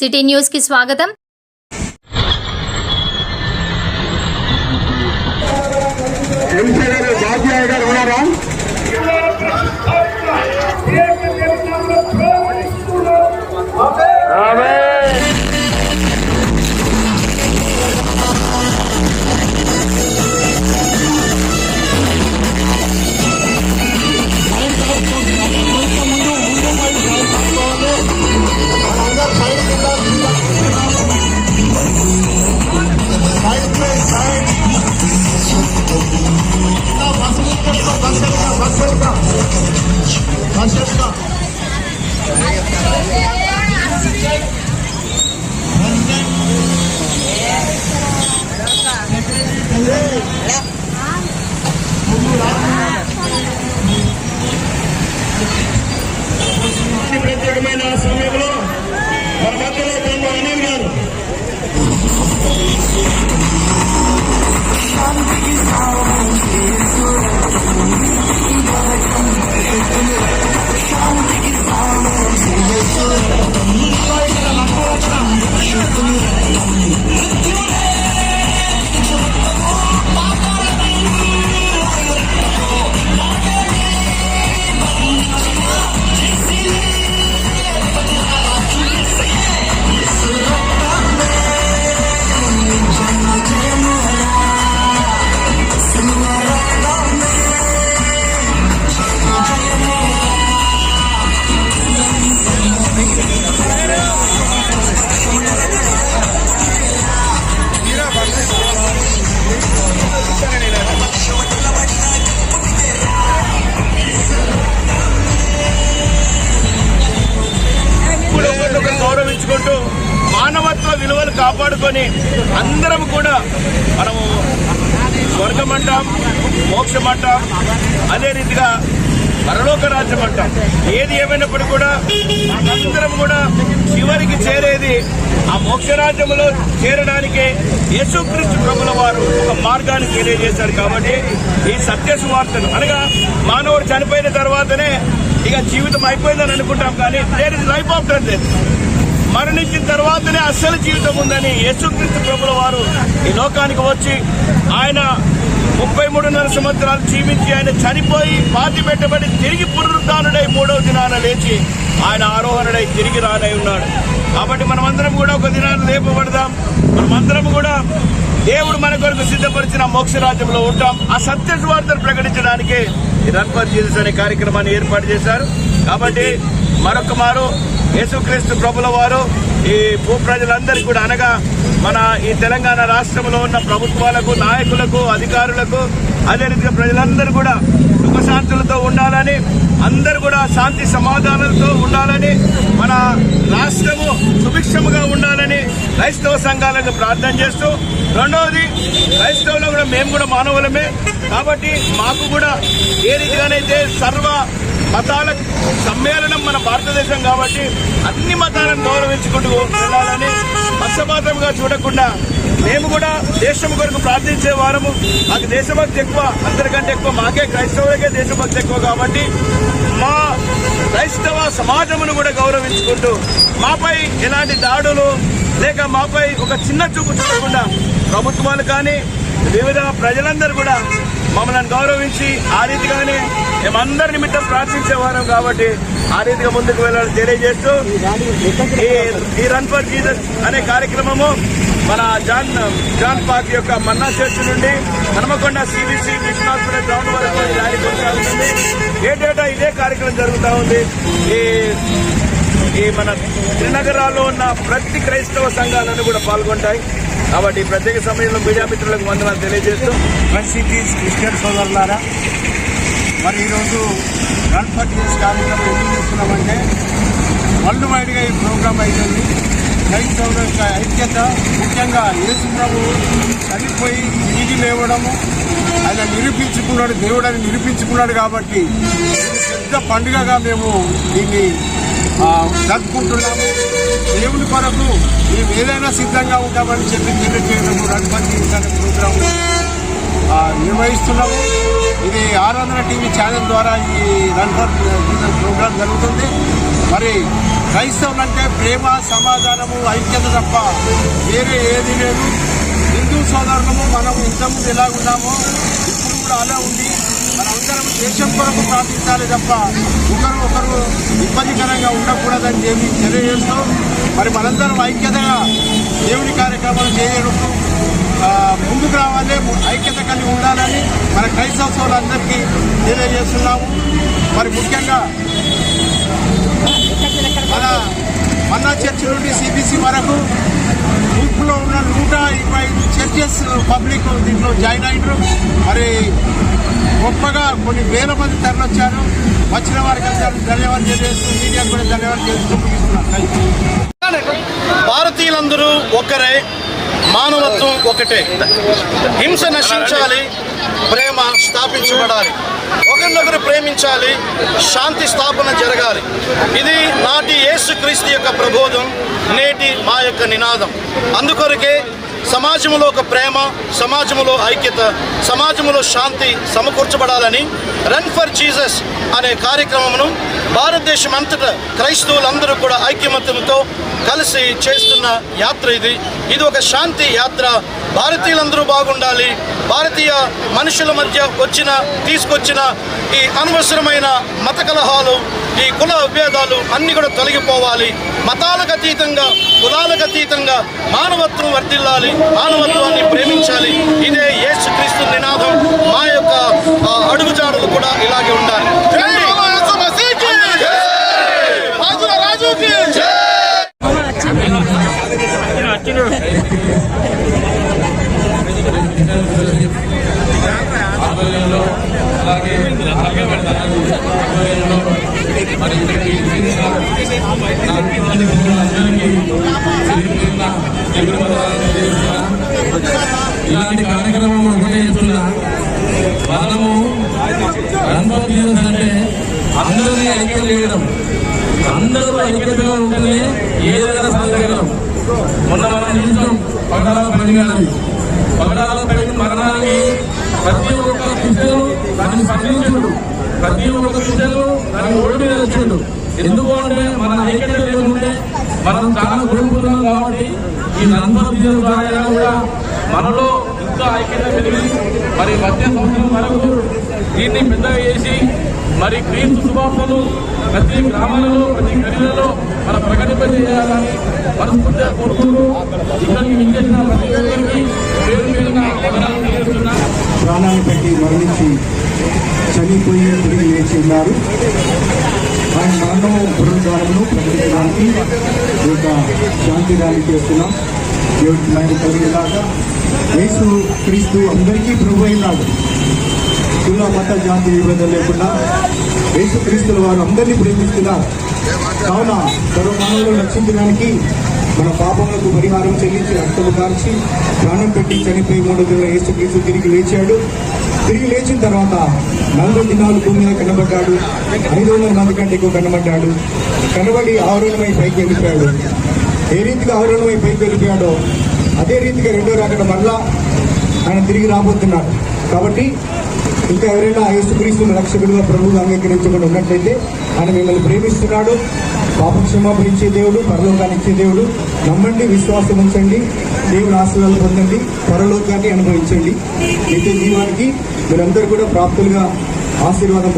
City న్యూస్కి స్వాగతం. MC గారు 만들었다. 만들었다. 만들었다. కాపాడుకొని అందరం కూడా మనము స్వర్గం అంటాం మోక్షం అంటాం అదే రీతిగా పరలోక రాజ్యం అంటాం. ఏది ఏమైనప్పటికీ కూడా అందరం కూడా చివరికి చేరేది ఆ మోక్షరాజ్యంలో చేరడానికి యేసుక్రీస్తు ప్రభుల వారు ఒక మార్గాన్ని తెలియజేశారు కాబట్టి ఈ సత్య సువార్తను అనగా మానవుడు చనిపోయిన తర్వాతనే ఇక జీవితం అయిపోయిందని అనుకుంటాం కానీ there is life after death మరణించిన తర్వాతనే అసలు జీవితం ఉందని యేసుక్రీస్తు ప్రభుల వారు ఈ లోకానికి వచ్చి ఆయన ముప్పై మూడున్నర సంవత్సరాలు జీవించి ఆయన చనిపోయి పాతి పెట్టబడి తిరిగి పునరుద్ధానుడై మూడవ దినాన లేచి ఆయన ఆరోహణుడై తిరిగి రానై ఉన్నాడు. కాబట్టి మనమందరం కూడా ఒక దినాన్ని లేపబడదాం. మనమందరం కూడా దేవుడు మన కొరకు సిద్ధపరిచిన మోక్ష రాజ్యంలో ఉంటాం. ఆ సత్య సువార్తను ప్రకటించడానికి రన్ ఫర్ జీసస్ అనే కార్యక్రమాన్ని ఏర్పాటు చేశారు. కాబట్టి మరొక మారు యేసుక్రీస్తు ప్రభుల వారు ఈ భూ ప్రజలందరికీ కూడా అనగా మన ఈ తెలంగాణ రాష్ట్రంలో ఉన్న ప్రభుత్వాలకు నాయకులకు అధికారులకు అదే రీతిగా ప్రజలందరూ కూడా సుఖశాంతులతో ఉండాలని అందరూ కూడా శాంతి సమాధానాలతో ఉండాలని మన రాష్ట్రము సుభిక్షముగా ఉండాలని క్రైస్తవ సంఘాలకు ప్రార్థన చేస్తూ రెండవది క్రైస్తవులు కూడా మేము కూడా మానవులమే. కాబట్టి మాకు కూడా ఏ రీతిగానైతే సర్వ మతాల సమ్మేళనం మన భారతదేశం కాబట్టి అన్ని మతాలను గౌరవించుకుంటూ వెళ్ళాలని పక్షపాతంగా చూడకుండా మేము కూడా దేశం కొరకు ప్రార్థించే వారము. మాకు దేశభక్తి ఎక్కువ అందరికంటే ఎక్కువ. మాకే క్రైస్తవులకే దేశభక్తి ఎక్కువ కాబట్టి మా క్రైస్తవ సమాజమును కూడా గౌరవించుకుంటూ మాపై ఎలాంటి దాడులు లేక మాపై ఒక చిన్న చూపు చూడకుండా ప్రభుత్వాలు కానీ వివిధ ప్రజలందరూ కూడా మమ్మల్ని గౌరవించి ఆ రీతిగానే మేమందరి నిమిత్తం ప్రార్థించేవారం కాబట్టి ఆ రీతిగా ముందుకు వెళ్ళాలని తెలియజేస్తూ ఈ- ఈ రన్ ఫర్ జీసస్ అనే కార్యక్రమము మన జాన్ జాన్ పార్క్ యొక్క మన్నా చర్చ్ నుండి Hanumakonda CBC Mission Hospital Ground వరకు ఈ ర్యాలీ కొనసాగుతుంది. ఏటేటా ఇదే కార్యక్రమం జరుగుతూ ఉంది? ఈ ఈ మన త్రినగరాల్లో ఉన్న ప్రతి క్రైస్తవ సంఘాలను కూడా పాల్గొంటాయి. కాబట్టి ప్రత్యేక సమయంలో మీడియా మిత్రులకు వందనాలు తెలియజేస్తూ ప్రసిద్ధి క్రిస్టియన్ సోదరులారా. మరి ఈరోజు రన్ ఫర్ కార్యక్రమం ఎందుకు చేస్తున్నామంటే వరల్డ్ వైడ్గా ఈ ప్రోగ్రామ్ అవుతుంది క్రైస్తవుల యొక్క ఐక్యత ముఖ్యంగా యేసు ప్రభు చనిపోయి తిరిగి లేవడము ఆయన నిరూపించుకున్నాడు దేవుడు అని నిరూపించుకున్నాడు కాబట్టి పెద్ద పండుగగా మేము దీన్ని జరుపుకుంటున్నాము. దేవుని కొరకు మేము ఏదైనా సిద్ధంగా ఉంటామని చెప్పి తెలియజేయడము రన్ ఫర్ జీసస్ అనే ప్రోగ్రాం ఆ, నిర్వహిస్తున్నాము ఇది ఆరాధన టీవీ ఛానల్ ద్వారా ఈ రన్ ఫర్ ప్రోగ్రాం జరుగుతుంది. మరి క్రైస్తవులు అంటే ప్రేమ సమాధానము ఐక్యత తప్ప వేరే ఏది లేదు. హిందూ సోదరులము మనం ఇంతకుముందు ఎలా ఉన్నామో ఇప్పుడు కూడా అలా ఉండి మనందరం దేశం కొరకు ప్రార్థించాలి తప్ప ఒకరు ఒకరు ఇబ్బందికరంగా ఉండకూడదని చెప్పి తెలియజేస్తూ మరి మనందరం ఐక్యతగా దేవుని ముందుకు రావాలి. ఐక్యత కలిగి ఉండాలని మన క్రైస్తవ సోదరులందరికీ తెలియజేస్తున్నాము. మరి ముఖ్యంగా మన మన్నా చర్చి నుండి సిబిసి వరకు గ్రూప్లో ఉన్న నూట ఇరవై ఐదు చర్చెస్ పబ్లిక్ దీంట్లో జాయిన్ అయ్యారు మరి గొప్పగా కొన్ని వేల మంది తరలొచ్చారు. వచ్చిన వారికి అందరూ ధన్యవాదాలు తెలియజేస్తూ మీడియా కూడా ధన్యవాదాలు చేస్తూ ముగిస్తున్నాను. భారతీయులందరూ ఒక్కరే మానవత్వం ఒకటే. హింస నశించాలి ప్రేమ స్థాపించబడాలి. ఒకరినొకరు ప్రేమించాలి శాంతి స్థాపన జరగాలి. ఇది నాటి యేసుక్రీస్తు యొక్క ప్రబోధం నేటి మా యొక్క నినాదం. అందుకొరకే సమాజంలో ఒక ప్రేమ సమాజంలో ఐక్యత సమాజంలో శాంతి సమకూర్చబడాలని రన్ ఫర్ జీసస్ అనే కార్యక్రమమును భారతదేశం అంతటా క్రైస్తవులందరూ కూడా ఐక్యమత్యంతో కలిసి చేస్తున్న యాత్ర ఇది. ఇది ఒక శాంతి యాత్ర. భారతీయులందరూ బాగుండాలి. భారతీయ మనుషుల మధ్య వచ్చిన తీసుకొచ్చిన ఈ అనవసరమైన మత కలహాలు ఈ కుల విభేదాలు అన్నీ కూడా తొలగిపోవాలి. మతాలకు అతీతంగా కులాలకు అతీతంగా మానవత్వం వర్ధిల్లాలి మానవత్వాన్ని ప్రేమించాలి. ఇదే యేసుక్రీస్తు నినాదం. మా యొక్క ఆ, అడుగుజాడలు కూడా ఇలాగే ఉండాలి. ఇలాంటి కార్యక్రమం ఒకటే చెప్తున్నా. మనము గణపతి జీసస్ అంటే అందరినీ ఐక్యం చేయడం. అందరూ ఐక్యతగా ఉంటేనే ఏదైనా సాధించగలం. మొన్న మనం చూసాం పగడాల పడిగాలి పగడాల పడిన మరణాన్ని ప్రతి ఒక్క క్రిస్టియను దాన్ని స్పందించుడు. ప్రతి ఒక్క క్రిస్టియను దాన్ని ఓడి మీద వచ్చిండు ఎందుకు అంటే మన ఐక్యత లేకుంటే మనం చాలా కోల్పోతున్నాం కాబట్టి ఈ నంబర్ ద్వారా కూడా మనలో ఇంకా ఐక్యత కలిగి మరి మధ్య సంవత్సరం వరకు దీన్ని పెద్దగా చేసి మరి క్రీస్తు శుభార్తలు ప్రతి గ్రామాలలో ప్రతి గదిలలో మన ప్రకటింపజేయాలని మనస్ఫూర్తిగా కోరుకుంటూ ఇక్కడికి విచ్చేసిన ప్రతి ఒక్కరికి పేరు పేరున వందనాలు తెలియజేస్తున్నా. ప్రాణాలు పెట్టి మరణించి చనిపోయి తిరిగి లేచి ఉన్నారు. ఆయన మరణం బృందాలను ప్రకటించడానికి ఈ యొక్క శాంతి ర్యాలీ చేస్తున్నాం. దేవుడికి నాయన కలిగేలాగా యేసు క్రీస్తు అందరికీ ప్రభు అయినాడు. కుల మత జాతి విభేదం లేకుండా యేసు క్రీస్తుల వారు అందరినీ ప్రేమిస్తున్నారు. కావున సర్వమానవులు రక్షించడానికి మన పాపములకు పరిహారం చెల్లించి రక్తము కార్చి ప్రాణం పెట్టి చనిపోయి మూడు దిన యేసు క్రీస్తు తిరిగి లేచాడు. తిరిగి లేచిన తర్వాత నలభై దినాలు భూమి మీద కనబడ్డాడు. ఐదు వందల మంది కంటే ఎక్కువ కనబడ్డాడు. కనబడి ఆవరణమై పైకి వెళ్ళిపోయాడు. ఏ రీతిగా ఆవరణమై పైకి వెళ్ళిపోయాడో అదే రీతిగా రెండో రాకడం మళ్ళా ఆయన తిరిగి రాబోతున్నాడు. కాబట్టి ఇంకా ఎవరైనా యేసుక్రీస్తుని రక్షకుడుగా ప్రభువుగా అంగీకరించకుండా ఉన్నట్లయితే ఆయన మిమ్మల్ని ప్రేమిస్తున్నాడు. పాప ఇచ్చే దేవుడు పరలోకాన్ని ఇచ్చే దేవుడు. నమ్మండి విశ్వాసం ఉంచండి. దేవుని ఆశీర్వాదాలు పొందండి. పరలోకాన్ని అనుభవించండి. నిత్య జీవానికి మీరందరూ కూడా ప్రాప్తులుగా ఆశీర్వాదం